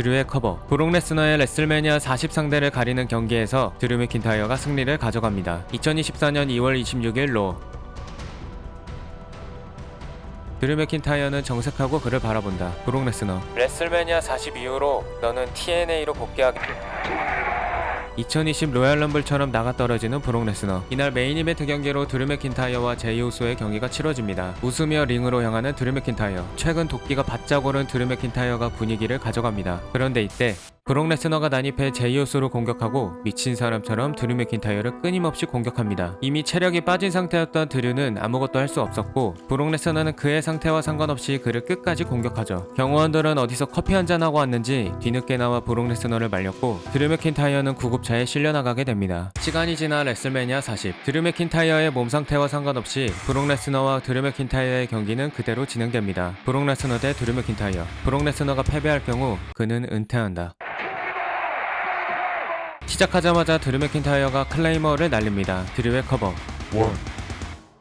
드류의 커버. 브록 레스너의 레슬매니아 40 상대를 가리는 경기에서 드류 맥킨타이어가 승리를 가져갑니다. 2024년 2월 26일 로. 드류 맥킨타이어는 정색하고 그를 바라본다. 브록 레스너. 레슬매니아 40 이후로 너는 TNA로 복귀하게 2020 로얄 럼블처럼 나가 떨어지는 브록 레스너. 이날 메인 이벤트 경기로 드류 맥킨타이어와 제이 우소의 경기가 치러집니다. 웃으며 링으로 향하는 드류 맥킨타이어. 최근 도끼가 바짝 오른 드류 맥킨타이어가 분위기를 가져갑니다. 그런데 이때 브록 레스너가 난입해 제이 우소를 공격하고 미친 사람처럼 드류 맥킨타이어를 끊임없이 공격합니다 이미 체력이 빠진 상태였던 드류는 아무것도 할 수 없었고 브록 레스너는 그의 상태와 상관없이 그를 끝까지 공격하죠 경호원들은 어디서 커피 한잔 하고 왔는지 뒤늦게 나와 브록 레스너를 말렸고 드류 맥킨타이어는 구급차에 실려 나가게 됩니다. 시간이 지나 레슬매니아 40 드류 맥킨타이어의 몸 상태와 상관없이 브록 레스너와 드류 맥킨타이어의 경기는 그대로 진행됩니다. 브록 레스너 대 드류 맥킨타이어 브록 레스너가 패배할 경우 그는 은퇴한다. 시작하자마자 드류 맥킨타이어가 클레이머를 날립니다. 드류의 커버 원,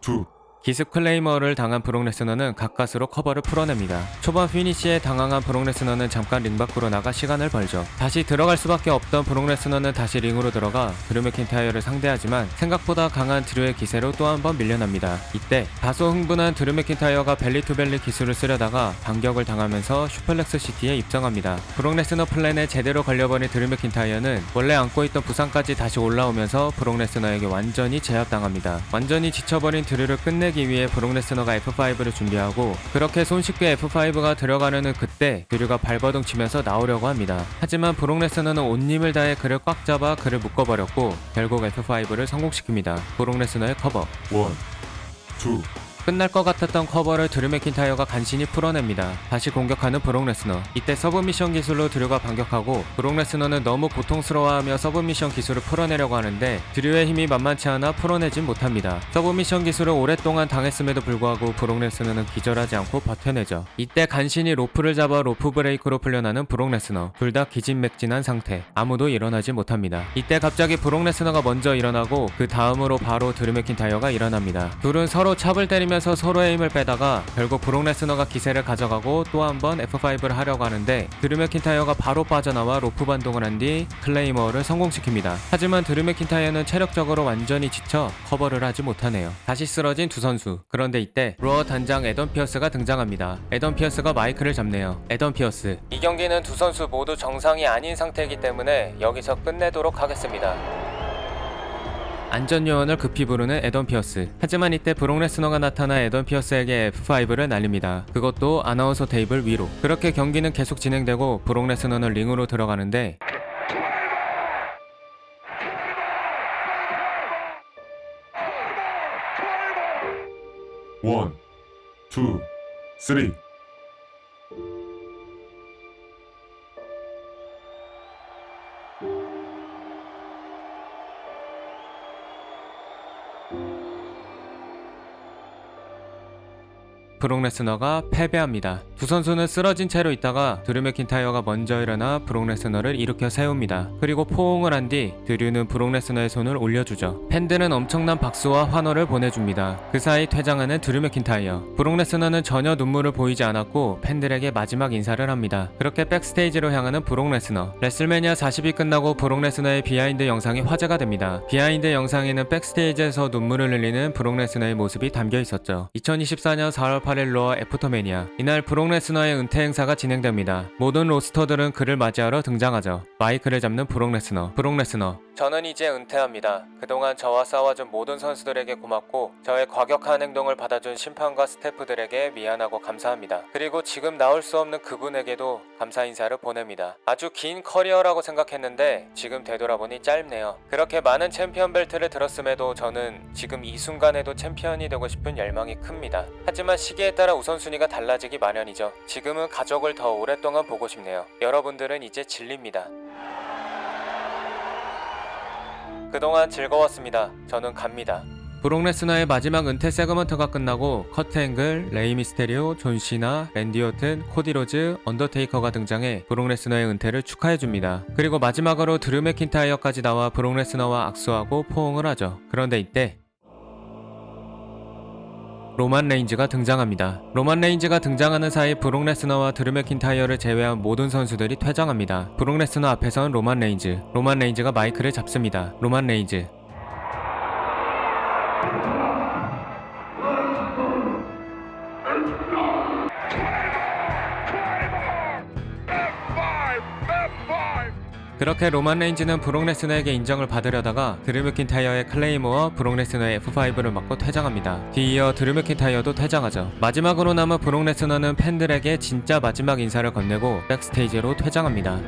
투, 기습 클레이머를 당한 브록 레스너는 가까스로 커버를 풀어냅니다. 초반 피니시에 당황한 브록 레스너는 잠깐 링 밖으로 나가 시간을 벌죠. 다시 들어갈 수밖에 없던 브록 레스너는 다시 링으로 들어가 드류 맥킨타이어를 상대하지만 생각보다 강한 드류의 기세로 또 한 번 밀려납니다. 이때 다소 흥분한 드류 맥킨타이어가 벨리 투 벨리 기술을 쓰려다가 반격을 당하면서 슈퍼렉스 시티에 입성합니다. 브록 레스너 플랜에 제대로 걸려버린 드류 맥킨타이어는 원래 안고 있던 부상까지 다시 올라오면서 브록 레스너에게 완전히 제압당합니다. 완전히 지쳐버린 드류를 끝내 기 위해 브록 레스너가 F5를 준비하고 그렇게 손쉽게 F5가 들어가려는 그때 드류가 발버둥 치면서 나오려고 합니다. 하지만 브록 레스너는 온 힘을 다해 그를 꽉 잡아 그를 묶어버렸고 결국 F5를 성공시킵니다. 브록 레스너의 커버 원, 투, 끝날 것 같았던 커버를 드류 맥킨타이어가 간신히 풀어냅니다. 다시 공격하는 브록 레스너. 이때 서브미션 기술로 드류가 반격하고 브록 레스너는 너무 고통스러워하며 서브미션 기술을 풀어내려고 하는데 드류의 힘이 만만치 않아 풀어내진 못합니다. 서브미션 기술을 오랫동안 당했음에도 불구하고 브록 레스너는 기절하지 않고 버텨내죠. 이때 간신히 로프를 잡아 로프 브레이크로 풀려나는 브록 레스너. 둘 다 기진맥진한 상태. 아무도 일어나지 못합니다. 이때 갑자기 브록 레스너가 먼저 일어나고 그 다음으로 바로 드류 맥킨타이어가 일어납니다. 둘은 서로 찹을 때리 면서 서로의 힘을 빼다가 결국 브록 레스너가 기세를 가져가고 또 한 번 F5를 하려고 하는데 드류 맥킨타이어가 바로 빠져나와 로프 반동을 한 뒤 클레이머를 성공시킵니다. 하지만 드류 맥킨타이어는 체력적으로 완전히 지쳐 커버를 하지 못하네요. 다시 쓰러진 두 선수. 그런데 이때 로어 단장 에던 피어스가 등장합니다. 에던 피어스가 마이크를 잡네요. 에던 피어스. 이 경기는 두 선수 모두 정상이 아닌 상태이기 때문에 여기서 끝내도록 하겠습니다. 안전 요원을 급히 부르는 에던 피어스. 하지만 이때 브록 레스너가 나타나 에던 피어스에게 F5를 날립니다. 그것도 아나운서 테이블 위로. 그렇게 경기는 계속 진행되고 브록 레스너는 링으로 들어가는데 원, 투, 쓰리. 브록 레스너가 패배합니다. 두 선수는 쓰러진 채로 있다가 드류 맥킨타이어가 먼저 일어나 브록 레스너를 일으켜 세웁니다. 그리고 포옹을 한 뒤 드류는 브록 레스너의 손을 올려주죠. 팬들은 엄청난 박수와 환호를 보내줍니다. 그 사이 퇴장하는 드류 맥킨타이어. 브록 레스너는 전혀 눈물을 보이지 않았고 팬들에게 마지막 인사를 합니다. 그렇게 백스테이지로 향하는 브록 레스너. 레슬매니아 40이 끝나고 브록 레스너의 비하인드 영상이 화제가 됩니다. 비하인드 영상에는 백스테이지에서 눈물을 흘리는 브록 레스너의 모습이 담겨 있었죠. 2024년 4월 8일 로어 애프터매니아. 이날 브록 레스너의 은퇴 행사가 진행됩니다. 모든 로스터들은 그를 맞이하러 등장하죠. 마이크를 잡는 브록 레스너. 브록 레스너. 저는 이제 은퇴합니다. 그동안 저와 싸워준 모든 선수들에게 고맙고 저의 과격한 행동을 받아준 심판과 스태프들에게 미안하고 감사합니다. 그리고 지금 나올 수 없는 그분에게도 감사 인사를 보냅니다. 아주 긴 커리어라고 생각했는데 지금 되돌아보니 짧네요. 그렇게 많은 챔피언 벨트를 들었음에도 저는 지금 이 순간에도 챔피언이 되고 싶은 열망이 큽니다. 하지만 시기에 따라 우선순위가 달라지기 마련이죠. 지금은 가족을 더 오랫동안 보고 싶네요. 여러분들은 이제 진립니다. 그동안 즐거웠습니다. 저는 갑니다. 브록 레스너의 마지막 은퇴 세그먼트가 끝나고 커트 앵글, 레이 미스테리오, 존 시나, 랜디 오튼, 코디 로즈, 언더테이커가 등장해 브록 레스너의 은퇴를 축하해줍니다. 그리고 마지막으로 드류 맥킨타이어까지 나와 브록 레스너와 악수하고 포옹을 하죠. 그런데 이때 로만 레인즈가 등장합니다. 로만 레인즈가 등장하는 사이 브록 레스너와 드루 맥킨타이어를 제외한 모든 선수들이 퇴장합니다. 브록 레스너 앞에선 로만 레인즈, 로만 레인즈가 마이크를 잡습니다. 로만 레인즈, 그렇게 로만 레인즈는 브록 레스너에게 인정을 받으려다가 드류 맥킨타이어의 클레이모와 브록 레스너의 F5를 맞고 퇴장합니다. 뒤이어 드류 맥킨타이어도 퇴장하죠. 마지막으로 남은 브록 레스너는 팬들에게 진짜 마지막 인사를 건네고 백스테이지로 퇴장합니다.